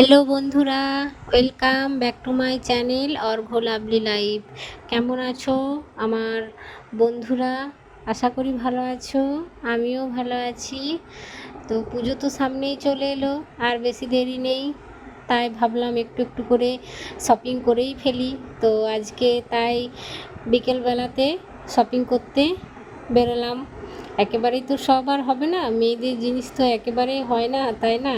Hello বন্ধুরা, welcome back to my channel Argha lovely life. কেমন আছো আমার বন্ধুরা? আশা করি ভালো আছো, আমিও ভালো আছি। তো পুজো তো সামনেই চলে এলো, আর বেশি দেরি নেই, তাই ভাবলাম একটু একটু করে শপিং করেই ফেলি। তো আজকে তাই বিকেলবেলাতে শপিং করতে বেরোলাম। একেবারেই তো সব আর হবে না, মেয়েদের জিনিস তো একেবারেই হয় না, তাই না?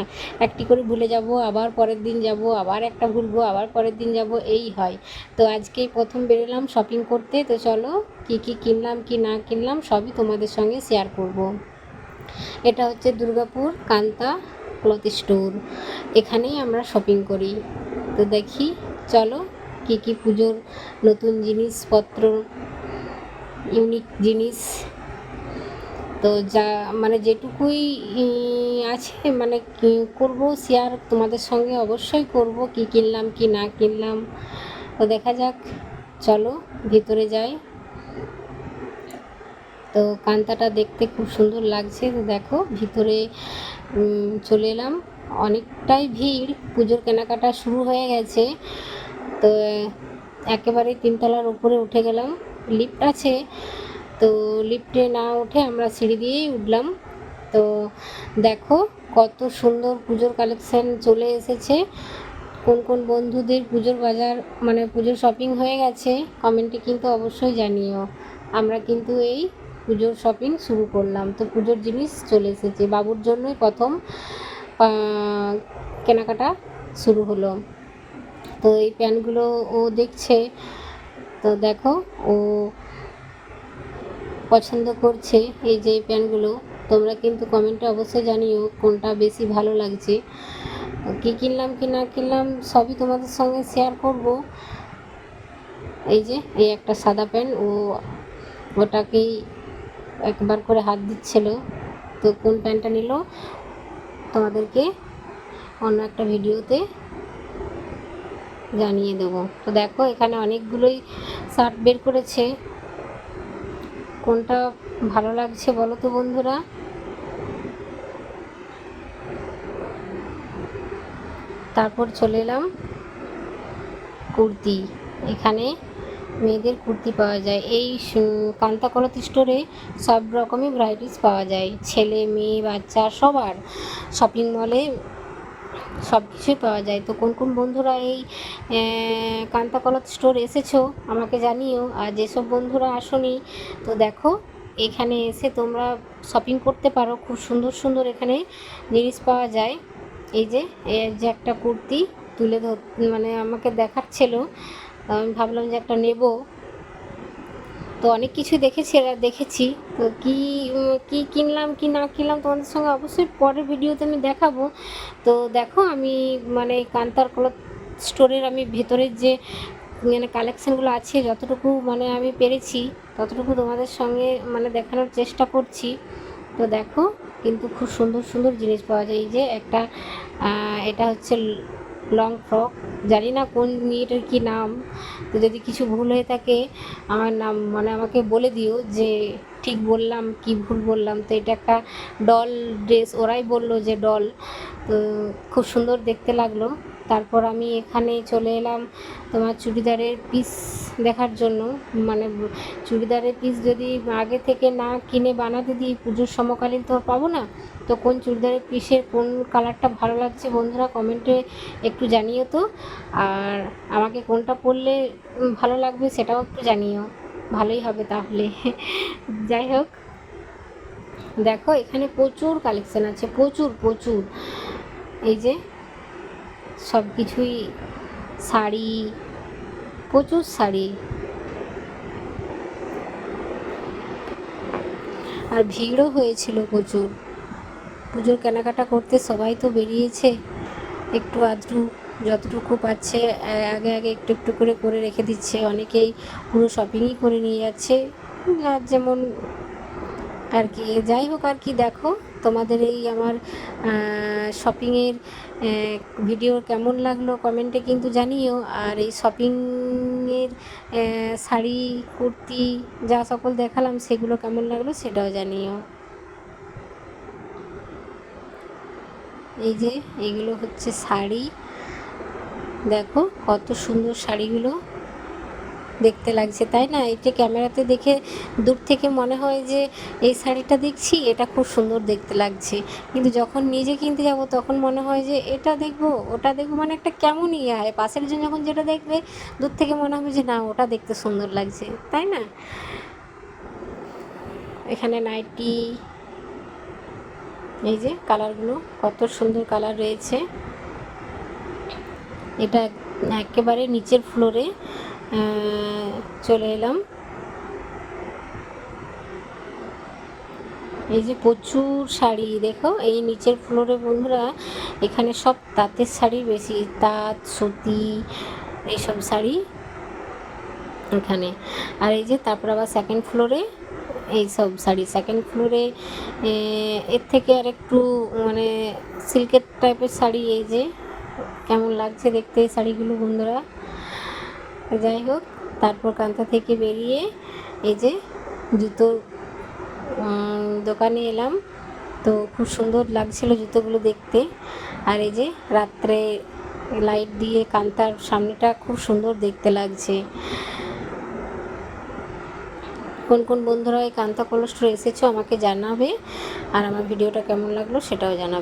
একটি করে ভুলে যাব, আবার পরের দিন যাব, আবার একটা ভুলবো, আবার পরের দিন যাব, এই হয়। তো আজকেই প্রথম বেরোলাম শপিং করতে, তো চলো কি কি কিনলাম, কি না কিনলাম, সবই তোমাদের সঙ্গে শেয়ার করব। এটা হচ্ছে দুর্গাপুর কান্তা ক্লথ স্টোর এখানেই আমরা শপিং করি। তো দেখি, চলো কি কি পুজোর নতুন জিনিসপত্র ইউনিক জিনিস। তো যা মানে যেটুকুই আছে মানে করব শেয়ার তোমাদের সঙ্গে অবশ্যই করব, কি কিনলাম, কি না কিনলাম। তো দেখা যাক, চলো, ভিতরে যাই। তো কান্তাটা দেখতে খুব সুন্দর লাগছে, তো দেখো, ভিতরে চলে এলাম। অনেকটাই ভিড়, পুজোর কেনাকাটা শুরু হয়ে গেছে। তো একেবারে তিনতলার উপরে উঠে গেলাম। লিফট আছে। তো লিফটে না উঠে আমরা সিঁড়ি দিয়েই উঠলাম। তো দেখো কত সুন্দর পুজোর কালেকশান চলে এসেছে। কোন কোন বন্ধুদের পুজোর বাজার মানে পুজোর শপিং হয়ে গেছে কমেন্টে কিন্তু অবশ্যই জানিও। আমরা কিন্তু এই পুজোর শপিং শুরু করলাম। তো পুজোর জিনিস চলে এসেছে। বাবুর জন্যই প্রথম কেনাকাটা শুরু হলো। তো এই প্যান্টগুলো ও দেখছে। তো দেখো, ও পছন্দ করছে এই যে প্যান্টগুলো। তোমরা কিন্তু কমেন্টে অবশ্যই জানিও কোনটা বেশি ভালো লাগছে। কী কিনলাম, কি না কিনলাম, সবই তোমাদের সঙ্গে শেয়ার করব। এই যে, এই একটা সাদা প্যান্ট, ও ওটাকেই একবার করে হাত দিচ্ছিল। তো কোন প্যান্টটা নিল? তোমাদেরকে অন্য একটা ভিডিওতে জানিয়ে দেবো। তো দেখো, এখানে অনেকগুলোই শার্ট বের করেছে। কোনটা ভালো লাগছে বলো তো বন্ধুরা? তারপর চলে এলাম কুর্তি। এখানে মেয়েদের কুর্তি পাওয়া যায়। এই সু- কান্তা কলত স্টোরে সব রকমই ভ্যারাইটিস পাওয়া যায়। ছেলে, মেয়ে, বাচ্চা, সবার। শপিং মলে সব কিছুই পাওয়া যায়। তো কোন কোন বন্ধুরা এই আহ, কান্তা কলত স্টোর এসেছ আমাকে জানিও। আর যেসব বন্ধুরা আসনি তো দেখো এখানে এসে তোমরা শপিং করতে পারো। খুব সুন্দর সুন্দর এখানে জিনিস পাওয়া যায়। এই যে এর যে একটা কুর্তি তুলে ধর মানে আমাকে দেখাচ্ছিল। আমি ভাবলাম যে একটা নেব। তো অনেক কিছু দেখেছি আর দেখেছি। তো কি কি কিনলাম, কি না কিনলাম তোমাদের সঙ্গে অবশ্যই পরের ভিডিওতে আমি দেখাবো। তো দেখো, আমি মানে কান্তার ক্লথ স্টোরের আমি ভেতরের যে মানে কালেকশানগুলো আছে, যতটুকু মানে আমি পেরেছি, ততটুকু তোমাদের সঙ্গে মানে দেখানোর চেষ্টা করছি। তো দেখো, কিন্তু খুব সুন্দর সুন্দর জিনিস পাওয়া যায়। এই যে একটা এটা হচ্ছে লং ফ্রক। জানি না কোন মেয়েটার কি নাম। তো যদি কিছু ভুল হয়ে থাকে, আমার নাম মানে আমাকে বলে দিও যে ঠিক বললাম কি ভুল বললাম। তো এটা একটা ডল ড্রেস ওরাই বলল যে ডল তো খুব সুন্দর দেখতে লাগল। তারপর আমি এখানে চলে এলাম তোমার চুড়িদারের পিস দেখার জন্য। মানে চুড়িদারের পিস যদি আগে থেকে না কিনে বানাতে দিই, পুজোর সমকালীন তো পাবো না, তো কোন চুড়িদারের পিসের কোন কালারটা ভালো লাগছে বন্ধুরা কমেন্টে একটু জানিও তো। আর আমাকে কোনটা পরলে ভালো লাগবে সেটাও একটু জানিও। ভালোই হবে তাহলে। যাই হোক। দেখো এখানে প্রচুর কালেকশন আছে, প্রচুর প্রচুর। এই যে সব কিছুই শাড়ি, প্রচুর শাড়ি। আর ভিড়ও হয়েছিল প্রচুর। পুজোর কেনাকাটা করতে সবাই তো বেরিয়েছে। একটু আধটু যতটুকু পাচ্ছে আগে আগে একটু একটু করে করে রেখে দিচ্ছে। অনেকেই পুরো শপিংই করে নিয়ে যাচ্ছে। আর যেমন আর কি, যাই হোক আর কি, দেখো। তোমাদের এই আমার শপিংয়ের ভিডিও কেমন লাগল কমেন্টে কিন্তু জানিও। আর এই শপিংয়ের শাড়ি, কুর্তি যা সকল দেখালাম সেগুলো কেমন লাগল সেটাও জানিও। এই যে, এগুলো হচ্ছে শাড়ি। দেখো কত সুন্দর শাড়িগুলো। দেখতে লাগছে, তাই না? এটা ক্যামেরাতে দেখে দূর থেকে মনে হয় যে এই শাড়িটা দেখছি, এটা খুব সুন্দর দেখতে লাগছে। কিন্তু যখন নিজে কিনতে যাব, তখন মনে হয় যে এটা দেখব, ওটা দেখব মানে একটা কেমন ইয়ে হয় পাশের জন যখন যেটা দেখবে, দূর থেকে মনে হবে যে না, ওটা দেখতে সুন্দর লাগছে, তাই না? এখানে নাইটি, এই যে কালারগুলো, কত সুন্দর কালার রয়েছে। এটা একেবারে নিচের ফ্লোরে চলে এলাম। এই যে প্রচুর শাড়ি, দেখো, এই নিচের ফ্লোরে বন্ধুরা, এখানে সব তাঁতের শাড়ি, বেশি তাঁত, সুতি, এইসব শাড়ি এখানে। আর এই যে তারপর আবার সেকেন্ড ফ্লোরে এই সব শাড়ি সেকেন্ড ফ্লোরে এর থেকে আর একটু মানে সিল্কের টাইপের শাড়ি, এই যে, কেমন লাগছে দেখতে এই শাড়িগুলো বন্ধুরা? যাই হোক তারপর কান্তা থেকে বেরিয়ে এই যে উম, দোকানে এলাম। তো খুব সুন্দর লাগছিল জুতোগুলো দেখতে। আর এই যে রাত্রে লাইট দিয়ে কান্তার সামনেটা খুব সুন্দর দেখতে লাগছে। কোন কোন বন্ধুরা এই কান্তা কোল্ড স্টোরে এসেছ আমাকে জানাবে। আর আমার ভিডিওটা কেমন লাগল সেটাও জানাবে।